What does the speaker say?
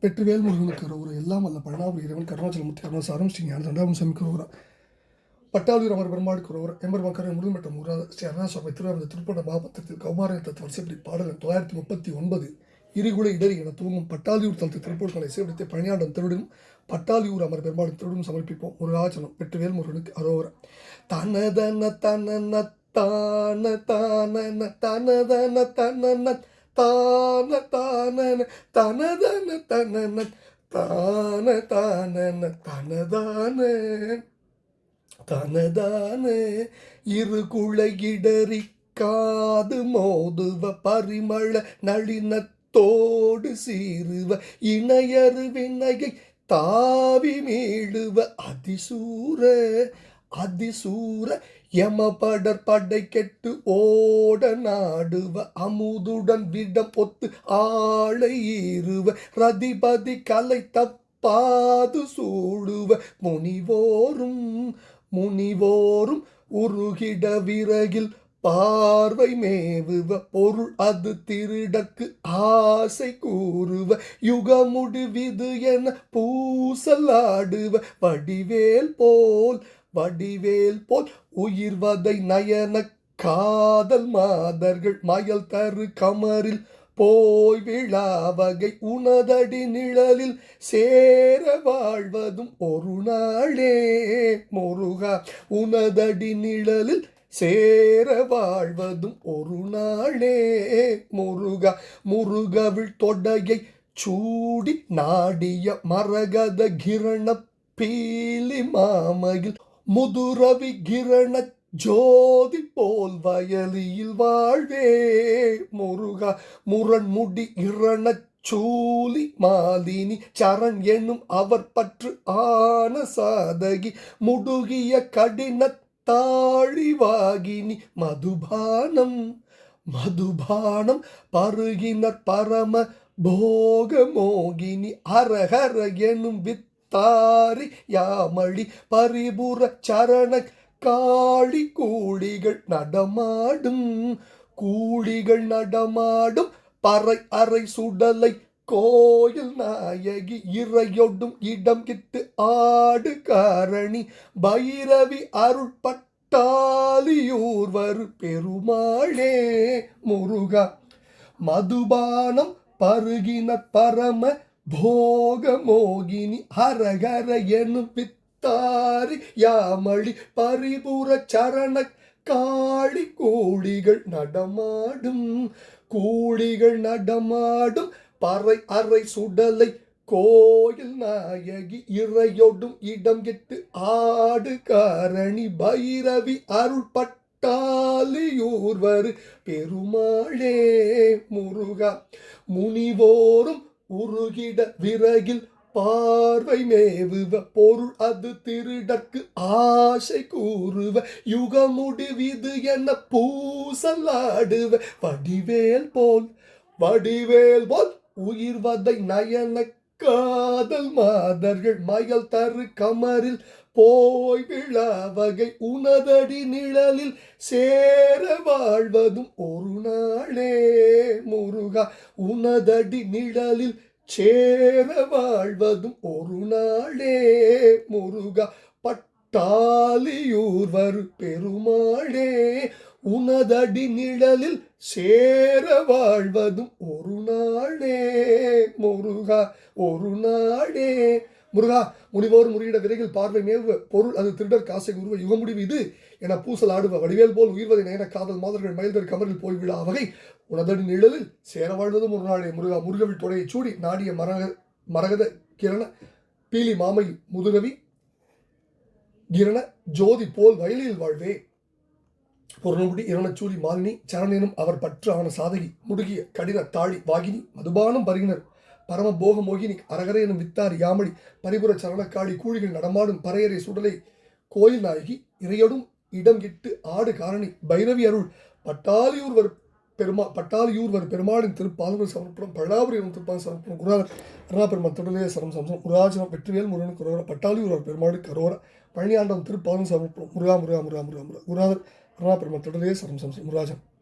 பெற்று முருகனுக்கு ஒரு எல்லாம் அல்ல பழனாவூர் இறைவன் கருணாச்சலமூர்த்தி அருணசாரம் ஸ்ரீ ஞான தண்டாபுரம் சாமிக்கு ஒருவரா பட்டாளூர் அமர் பெருமாளுக்கு ஒருவர் எம்பர் மக்கரை முருகன் முருகா ஸ்ரீ அருணாசுவாமி திருவாரூர் திருப்பட மகாபத்திரத்தில் கௌமாரிய தத்துவ வரிசைப்படி பாடல் தொள்ளாயிரத்தி முப்பத்தி ஒன்பது இருகுல இடறி என தூங்கும் பட்டாளியூர் தளத்து திருப்பூர்களை சேவடித்து பணியாண்டம் திருடும் பட்டாளியூர் அமர் பெருமாளும் திருடும் சமர்ப்பிப்போம். முருகாச்சலம் வெற்றிவேல் முருகனுக்கு அரோவர தனதன தனன தான தன தனதன தனன தான தானன தனதன தனன தான தானன தனதான தனதான. இரு குழையிடறி காது மோதுவ பரிமள நளினத்தோடு சீருவ இணையரு வினையை தாவி மீடுவ அதிசூர அதிசூர யமபடர் கெட்டு ஓட நாடுவ அமுதுடன் விடம் ஒத்து ஆளை ஈருவ ரதிபதி கலை தப்பாது சூடுவ முனிவோரும் முனிவோரும் உருகிட விறகில் பார்வை மேவுவ பொருள் அது திருடக்கு ஆசை கூறுவ யுகமுடிவிது என பூசலாடுவ வடிவேல் போல் வடிவேல் போல் உயிர்வதை நயன காதல் மாதர்கள் மயல் தரு கமரில் போய் விழாவகை உனதடி நிழலில் சேர வாழ்வதும் ஒரு நாளே. முருகா உனதடி நிழலில் சேர வாழ்வதும் ஒரு நாளே. முருகா முருகவிழ் தொடையை சூடி நாடிய மரகத கிரண பீலி மாமையில் முதுரவி கிரண ஜோதி போல் வயலியில் வாழ்வே. முருகா முரண்முடி இரண சூலி மாலினி சரண் என்னும் அவர் பற்று ஆன சாதகி. முடுகிய கடின தாழிவாகினி மதுபானம் மதுபானம் பருகினர் பரம போக மோகினி அரஹர எனும் தாரி யாமழி பரிபுற சரண காளி கூடிகள் நடமாடும் கூடிகள் நடமாடும் பறை அறை சுடலை கோயில் நாயகி இறையொடும் இடம் கிட்டு ஆடு காரணி பைரவி அருள் பட்டாலியூர் வரு பெருமாளே முருகா. மதுபானம் பருகின பரம போகமோகினி ஹரஹர எனும் பித்தாரி யாமளி பரிபுற சரண காளி கூலிகள் நடமாடும் கூடிகள் நடமாடும். பறை அறை சுடலை கோயில் நாயகி இறையொடும் இடம் கெட்டு ஆடு காரணி பைரவி அருள் பட்டாலியூர்வர் பெருமாளே முருகா முனிவோரும் உருகிட விறகில் பார்வை மேவுவ பொருள் அது திருடற்கு ஆசை கூறுவ யுகமுடிவிது என பூசலாடுவ வடிவேல் போல் வடிவேல் போல் உயிர்வதை நயன காதல் மாதர்கள் மயல் தரு கமரில் போய் விழாவகை உனதடி நிழலில் சேர வாழ்வதும் ஒரு நாளே. முருகா உனதடி நிழலில் சேர வாழ்வதும் ஒரு நாளே. முருகா பட்டாலியூர் வரு பெருமாளே. உனதடி நிழலில் சேர வாழ்வதும் ஒரு நாளே. முருகா ஒரு நாளே. முருகா முனிவோர் முறியிட விரைவில் பார்வை மேவ பொருள் அது திருடர் காசை உருவ யுகமுடிவு இது என பூசல் ஆடுவ வடிவேல் போல் உயிர்வதை நயன காதல் மாதர்கள் மயில்தர் கமரில் போய் விழா வகை உனதடி நிழலில் சேர வாழ்வதும் ஒரு நாளே. முருகா முருகவில் தொடையை சூடி நாடிய மரக மரகத கிரண பீலி மாமை முதுரவி கிரண ஜோதி போல் வயலில் வாழ்வே. பொருளும்படி இரணச்சூலி மாலினி சரணினும் அவர் பற்று அவன சாதகி முடுகிய கடின தாழி வாகினி மதுபானம் பருகினர். பரமபோக மோகினி அரகரை எனும் வித்தார் யாமளி பரிபுர சரணக்காடி கூழிகள் நடமாடும் பறையறை சுடலை கோயில் நாயகி இறையடும் இடம் இட்டு ஆடு காரணி பைரவி அருள் பட்டாலியூர்வர் பெருமா பட்டாலியூர்வர் பெருமாளின் திருப்பாதங்கள் சமர்ப்பணம் பழாபுரி எனும் திருப்பாதம் சமர்ப்பணம் குருநாதர் அருணா பெருமாள் சரம் சம்சம் குருராஜனம் வெற்றிவேல் முருகன் குரோர பட்டாலியூர்வர் பெருமாள் கரோர பழனியாண்டம் திருப்பாதம் சமர்ப்பணம் முருகா முருகா முருகா முருகா முருகா குருநாதர் அருணா பெருமாள் சரம் சம்சம் முருராஜன்